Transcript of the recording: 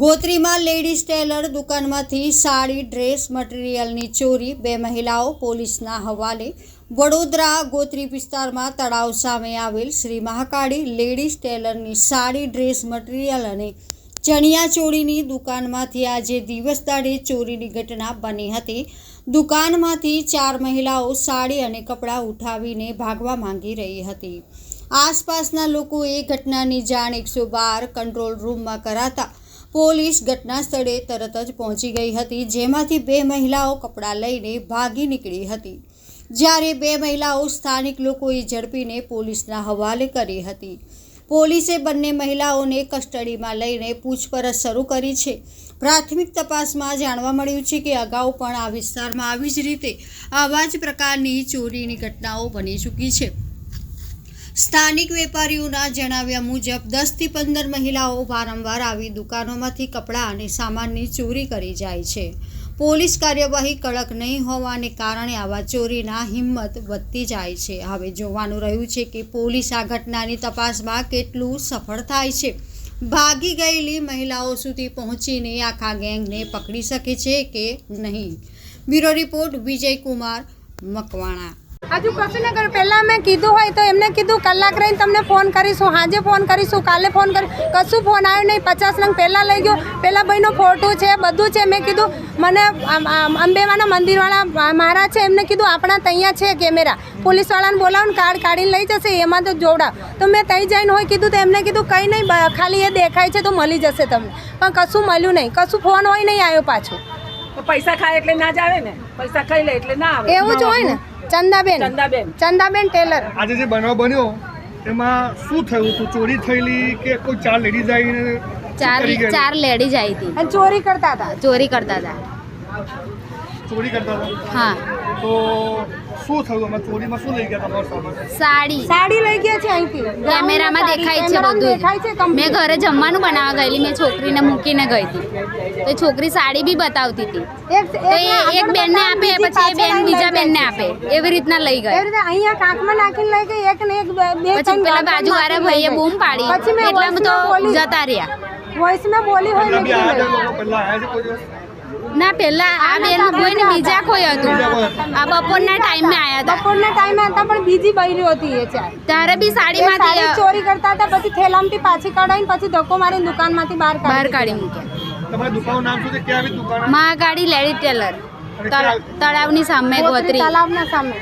ગોત્રીમાં ladies tailor દુકાનમાંથી sari, dress, મટીરિયલની ચોરી, બે મહિલાઓ પોલીસના હવાલે વડોદરા ગોત્રી વિસ્તારમાં તળાવ સામે આવેલ શ્રી મહાકાળી લેડીઝ ટેલરની સાડી, ડ્રેસ, મટીરિયલ અને ચણિયા ચોળીની દુકાનમાંથી આજે દિવસ દાડે ચોરીની ઘટના બની હતી. દુકાનમાંથી ચાર મહિલાઓ સાડી અને કપડાં ઉઠાવીને ભાગવા માંગી રહી હતી. આસપાસના લોકોએ ઘટનાની જાણ એકસો બાર કંટ્રોલ રૂમમાં કરાતા પોલીસ ઘટના સ્થળે તરત જ પહોંચી ગઈ હતી, જેમાંથી બે મહિલાઓ કપડાં લઈને ભાગી નીકળી હતી. જ્યારે બે મહિલાઓ સ્થાનિક લોકોએ ઝડપીને પોલીસના હવાલે કરી હતી. પોલીસે બંને મહિલાઓને કસ્ટડીમાં લઈને પૂછપરછ શરૂ કરી છે. પ્રાથમિક તપાસમાં જાણવા મળ્યું છે કે અગાઉ પણ આ વિસ્તારમાં આવી જ રીતે આવા જ પ્રકારની ચોરીની ઘટનાઓ બની ચૂકી છે. સ્થાનિક વેપારીઓના જણાવ્યા મુજબ, દસથી પંદર મહિલાઓ વારંવાર આવી દુકાનોમાંથી કપડાં અને સામાનની ચોરી કરી જાય છે. પોલીસ કાર્યવાહી કડક નહીં હોવાને કારણે આવા ચોરીના હિંમત વધતી જાય છે. હવે જોવાનું રહ્યું છે કે પોલીસ આ ઘટનાની તપાસમાં કેટલું સફળ થાય છે. ભાગી ગયેલી મહિલાઓ સુધી પહોંચીને આખા ગેંગને પકડી શકે છે કે નહીં? Bureau report Vijaykumar Makwana. હજુ કશું ના કર્યું પહેલાં મેં કીધું હોય તો એમને કીધું કલાક રહીને તમને ફોન કરીશું સાંજે ફોન કરીશું કાલે ફોન કરી કશું ફોન આવ્યો નહીં. પચાસ રંગ પહેલાં લઈ ગયો. પેલા ભાઈનો ફોટો છે બધું છે. મેં કીધું મને આમ મંદિરવાળા મારા છે એમને કીધું આપણા ત્યાં છે કેમેરા. પોલીસવાળાને બોલાવો ને કાર્ડ કાઢીને લઈ જશે એમાં તો જોડા તો મેં ત્યાં જઈને હોય કીધું તો એમને કીધું કંઈ નહીં ખાલી એ દેખાય છે તો મળી જશે તમને. પણ કશું મળ્યું નહીં. કશું ફોન હોય નહીં આવ્યો પાછો. પૈસા ખાય એટલે ના જ આવે ને? પૈસા ખાઈ લે એટલે ના આવે. એવું જ હોય ને. ચંદાબેન. ચંદાબેન. ચંદાબેન ટેલર. આજે જે બનાવ બન્યો એમાં શું થયું હતું? ચોરી થયેલી કે કોઈ ચાર લેડીઝ આવીને ચાર ચાર લેડીઝ આવી હતી. અને ચોરી કરતા હતા? ચોરી કરતા હતા. ચોરી કરતા હતા? હા. તો શું થયું? અમે ચોરીમાં શું લઈ ગયા તમારો સામાન સાડી. સાડી લઈ ગયા છે અહીંથી. કેમેરામાં દેખાય છે બધું. દેખાય છે જ. મેં ઘરે જમવાનું બનાવવા ગયેલી. મેં છોકરીને મૂકીને ગઈ હતી. તો એ છોકરી સાડી બી બતાવતી હતી. એક તો એ એક બેનને આપે પછી એ બેન બીજા બેનને આપે. એવી રીતના લઈ એવી ગઈ રીતે અહીંયા કાંકમાં નાખીને લઈ ગઈ એક ને એક બે પછી પેલા બાજુવાળા ભાઈએ બૂમ પાડી. એટલે તો જતા રહ્યા. વોઇસમાં બોલી હોય પહેલા ને પહેલા આ બેન કોઈ ને બીજા કોઈ હતું. આ બપોરના ટાઈમે આયા હતા. બપોરના ટાઈમે હતા પણ બીજી બૈરીઓ હતી એ ચાર. ત્યારે બી સાડીમાં સાડી સાડીમાંથી ચોરી કરતા હતા પછી થેલામાંથી પાછી કઢાઈને પછી ધક્કો મારીને દુકાનમાંથી બહાર બહાર કાઢી મૂક્યા. તમારા દુકાનનું નામ શું છે? ક્યાં આવી દુકાન? Mahakali lady tailor. તળાવની સામે ગોત્રી તળાવના તલાવના સામે.